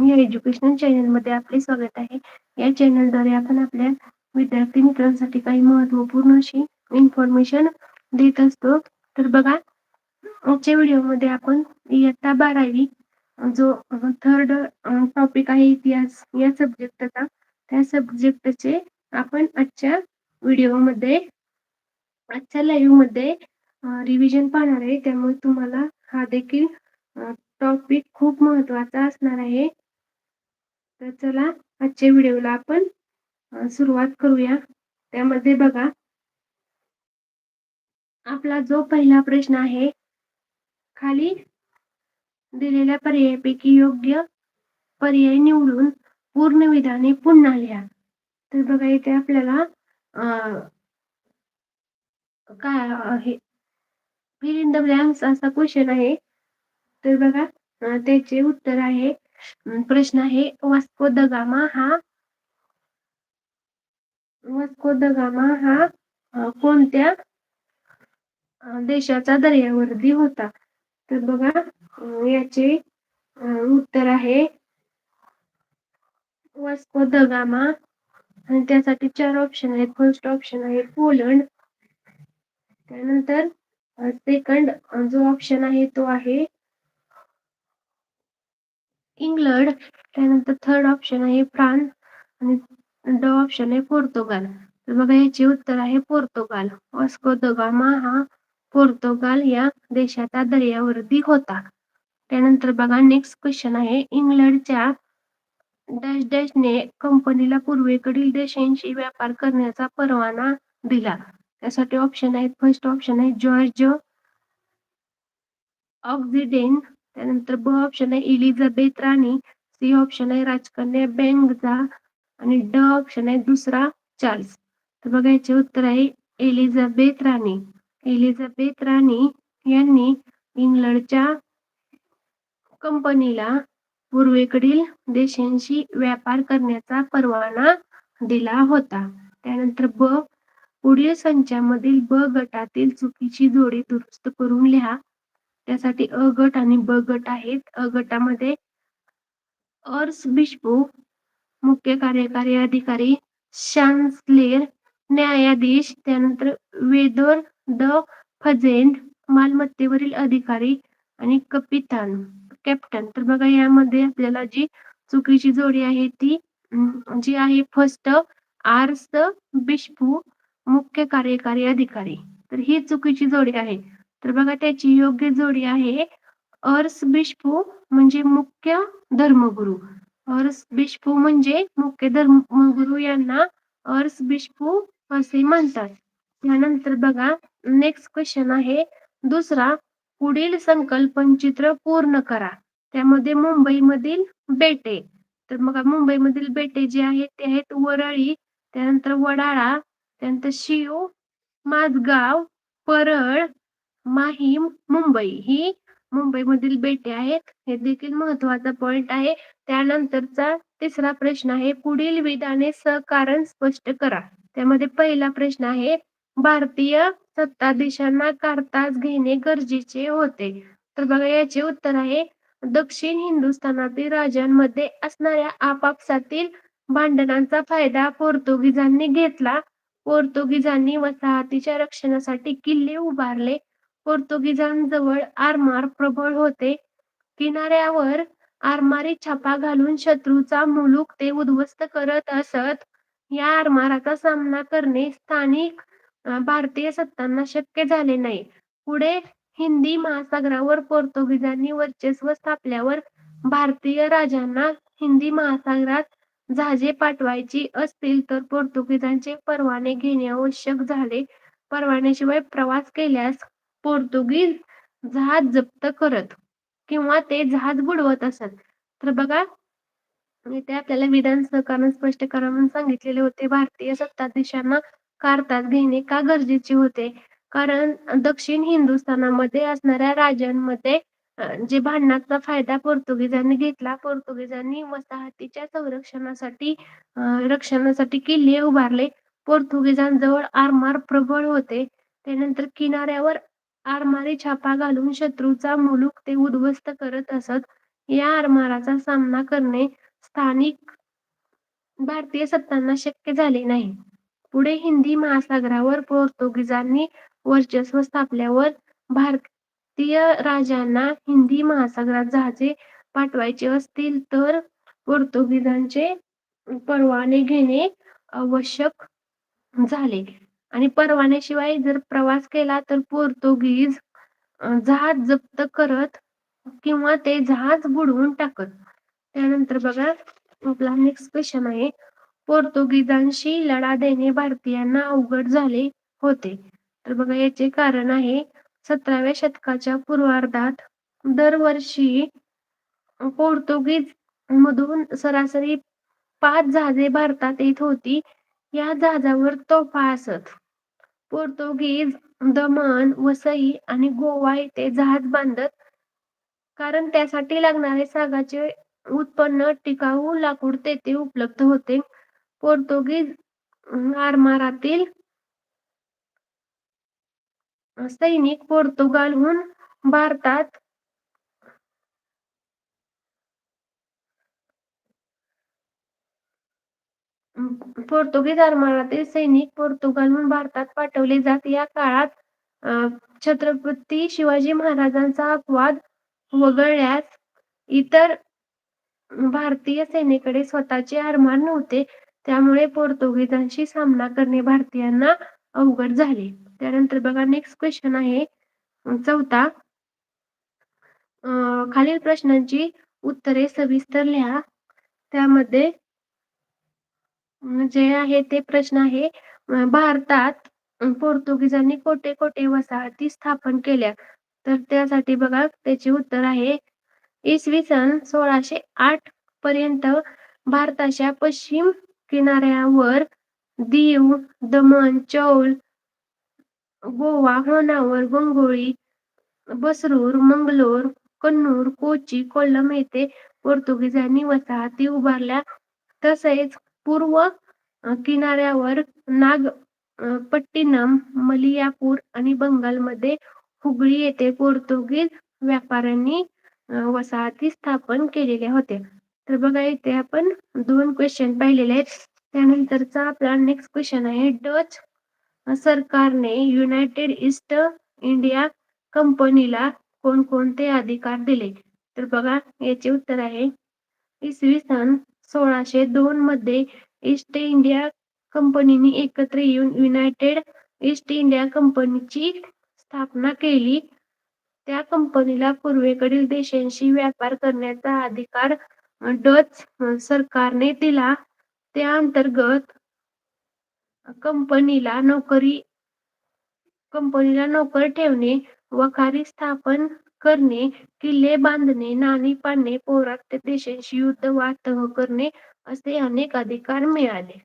या एज्युकेशनल चॅनलमध्ये आपले स्वागत आहे. या चॅनलद्वारे आपण आपल्या विद्यार्थी मित्रांसाठी काही महत्त्वपूर्ण अशी इन्फॉर्मेशन देत असतो. तर बघा आजच्या व्हिडिओमध्ये आपण इयत्ता बारावी जो थर्ड टॉपिक आहे इतिहास या सब्जेक्टचा त्या सब्जेक्टचे आपण आजच्या व्हिडिओमध्ये आजच्या लाईव्हमध्ये रिव्हिजन पाहणार आहे. त्यामुळे तुम्हाला हा देखील टॉपिक खूप महत्त्वाचा असणार आहे. तर चला आजच्या व्हिडिओला आपण सुरुवात करूया. त्यामध्ये बघा. आपला जो पहिला प्रश्न आहे खाली दिलेल्या पर्यायापैकी योग्य पर्याय निवडून पूर्ण विधाने पुन्हा लिहा. तर बघा इथे आपल्याला काय आहे? फिल इन द ब्लँक्स असा क्वेश्चन आहे. तर बघा त्याचे उत्तर आहे. प्रश्न आहे वास्को द गामा हा वास्को द गामा हा कोणत्या देशाचा दर्यावर्दी होता? तर बघा याचे उत्तर आहे वास्को द गामा आणि त्यासाठी चार ऑप्शन आहेत. फर्स्ट ऑप्शन आहे पोलंड. त्यानंतर सेकंड जो ऑप्शन आहे तो आहे इंग्लंड त्यानंतर थर्ड ऑप्शन आहे फ्रान्स आणि ड ऑप्शन आहे पोर्तुगाल. तर बघा याचे उत्तर आहे पोर्तुगाल. ऑस्को द गामा हा पोर्तुगाल या देशाचा दर्यावरती होता. त्यानंतर बघा नेक्स्ट क्वेश्चन आहे. इंग्लंडच्या डॅश डॅशने कंपनीला पूर्वेकडील देशांशी व्यापार करण्याचा परवाना दिला. त्यासाठी ऑप्शन आहेत फर्स्ट ऑप्शन आहे जॉर्ज ऑक्झिडेन त्यानंतर ब ऑप्शन आहे इलिझाबेथ राणी सी ऑप्शन आहे राजकन्या बेंगजा आणि ड ऑप्शन आहे दुसरा चार्ल्स तर बघा याचे उत्तर आहे एलिझाबेथ राणी एलिझाबेथ राणी यांनी इंग्लंडच्या कंपनीला पूर्वेकडील देशांशी व्यापार करण्याचा परवाना दिला होता. त्यानंतर ब पुढील संचामधील ब गटातील चुकीची जोडी दुरुस्त करून लिहा. त्यासाठी अ गट आणि ब गट आहेत. अ गटामध्ये अर्स बिश्पू मुख्य कार्यकारी अधिकारी शान्सलेर न्यायाधीश त्यानंतर वेदोर द फजेंड मालमत्तेवरील अधिकारी आणि कपितान कॅप्टन. तर बघा यामध्ये आपल्याला जी चुकीची जोडी आहे ती जी आहे फर्स्ट आर्स बिशपू मुख्य कार्यकारी अधिकारी. तर ही चुकीची जोडी आहे. तर बघा त्याची योग्य जोडी आहे. अर्स बिष्पू म्हणजे मुख्य धर्मगुरु. अर्स बिष्पू म्हणजे मुख्य धर्मगुरु यांना अर्स बिष्पू असे म्हणतात. त्यानंतर बघा नेक्स्ट क्वेश्चन आहे. दुसरा पुढील संकल्पन चित्र पूर्ण करा. त्यामध्ये मुंबईमधील बेटे. तर मग मुंबईमधील बेटे जे आहेत ते आहेत वरळी त्यानंतर वडाळा त्यानंतर शिव माझगाव परळ माहीम मुंबई. ही मुंबईमधील बेटे आहेत. हे देखील महत्त्वाचा पॉइंट आहे. त्यानंतरचा तिसरा प्रश्न आहे. पुढील विधाने सहकारण स्पष्ट करा. त्यामध्ये पहिला प्रश्न आहे भारतीय सत्ताधीशांना कारताज घेणे गरजेचे होते. तर बघा याचे उत्तर आहे दक्षिण हिंदुस्थानातील राजांमध्ये असणाऱ्या आपापसातील भांडणांचा फायदा पोर्तुगीजांनी घेतला. पोर्तुगीजांनी वसाहतीच्या रक्षणासाठी किल्ले उभारले. पोर्तुगीजांजवळ आरमार प्रबळ होते. किनाऱ्यावर आरमारी छापा घालून शत्रूचा मुलूक ते उद्ध्वस्त करत असत. या आरमाराचा सामना करणे स्थानिक भारतीय सत्तांना शक्य झाले नाही. पुढे हिंदी महासागरावर पोर्तुगीजांनी वर्चस्व स्थापल्यावर भारतीय राजांना हिंदी महासागरात जहाजे पाठवायची असतील तर पोर्तुगीजांचे परवाने घेणे आवश्यक झाले. परवान्याशिवाय प्रवास केल्यास पोर्तुगीज जहाज जप्त करत किंवा ते जहाज बुडवत असत तर बघा ते आपल्याला विधान सहकारण स्पष्ट करा म्हणून सांगितलेले होते. भारतीय सत्ताधीशांना कारतात घेणे का गरजेचे होते? कारण दक्षिण हिंदुस्थानामध्ये असणाऱ्या राजांमध्ये जे भांडणाचा फायदा पोर्तुगीजांनी घेतला पोर्तुगीजांनी वसाहतीच्या संरक्षणासाठी रक्षणासाठी किल्ले उभारले. पोर्तुगीजांजवळ आरमार प्रबळ होते. त्यानंतर किनाऱ्यावर आरमारी छापा घालून शत्रूचा मुलूक ते उद्ध्वस्त करत असत या आरमाराचा सामना करणे स्थानिक भारतीय सत्तांना शक्य झाले नाही. पुढे हिंदी महासागरावर पोर्तुगीजांनी वर्चस्व स्थापल्यावर भारतीय राजांना हिंदी महासागरात जहाजे पाठवायचे असतील तर पोर्तुगीजांचे परवाने घेणे आवश्यक झाले आणि परवान्याशिवाय जर प्रवास केला तर पोर्तुगीज जहाज जप्त करत किंवा ते जहाज बुडवून टाकत. त्यानंतर बघा आपला नेक्स्ट क्वेश्चन आहे पोर्तुगीजांशी लढा देणे भारतीयांना अवघड झाले होते. तर बघा याचे कारण आहे सतराव्या शतकाच्या पूर्वार्धात दरवर्षी पोर्तुगीज मधून सरासरी पाच जहाजे भारतात येत होती. या जहाजावर तोफा असत. पोर्तुगीज दमण, वसई आणि गोवा येथे जहाज बांधत कारण त्यासाठी लागणारे सागाचे उत्पन्न टिकाऊ लाकूड तेथे उपलब्ध होते. पोर्तुगीज आरमारातील सैनिक पोर्तुगालहून भारतात पोर्तुगीज आरमारातील सैनिक पोर्तुगालहून भारतात पाठवले जात. या काळात छत्रपती शिवाजी महाराजांचा अपवाद वगळल्यास इतर भारतीय सेनेकडे स्वतःचे आरमार नव्हते. त्यामुळे पोर्तुगीजांशी सामना करणे भारतीयांना अवघड झाले. त्यानंतर बघा नेक्स्ट क्वेश्चन आहे चौथा खालील प्रश्नांची उत्तरे सविस्तर लिहा. त्यामध्ये जे आहे ते प्रश्न आहे. भारतात पोर्तुगीजांनी कोठे कोठे वसाहती स्थापन केल्या. तर त्यासाठी बघा त्याचे उत्तर आहे. इसवी सन सोळाशे आठ पर्यंत भारताच्या पश्चिम किनाऱ्यावर दीव, दमण, चौल, गोवा, होनावर, गंगोळी, बसरूर, मंगलोर, कन्नूर, कोची, कोल्लम येथे पोर्तुगीजांनी वसाहती उभारल्या. तसेच पूर्व किनाऱ्यावर नागपट्टिनम, मलियापूर आणि बंगालमध्ये हुगळी येथे पोर्तुगीज व्यापाऱ्यांनी वसाहती स्थापन केलेल्या होत्या. तर बघा इथे आपण दोन क्वेश्चन पाहिलेले आहेत. त्यानंतरचा आपला नेक्स्ट क्वेश्चन आहे डच सरकारने युनायटेड ईस्ट इंडिया कंपनीला कोणकोणते अधिकार दिले? तर बघा याचे उत्तर आहे इसवी सन सोळाशे दोन मध्ये ईस्ट इंडिया कंपनीने एकत्र येऊन युनायटेड ईस्ट इंडिया कंपनीची स्थापना केली. त्या कंपनीला पूर्वेकडील देशांशी व्यापार करण्याचा अधिकार डच सरकारने दिला. त्या अंतर्गत कंपनीला नोकरी कंपनीला नोकर ठेवणे, वखारी स्थापन करणे, किल्ले बांधणे, नाणी पाडणे, पौर्वात्य देशांशी युद्ध वा तह करणे असे अनेक अधिकार मिळाले.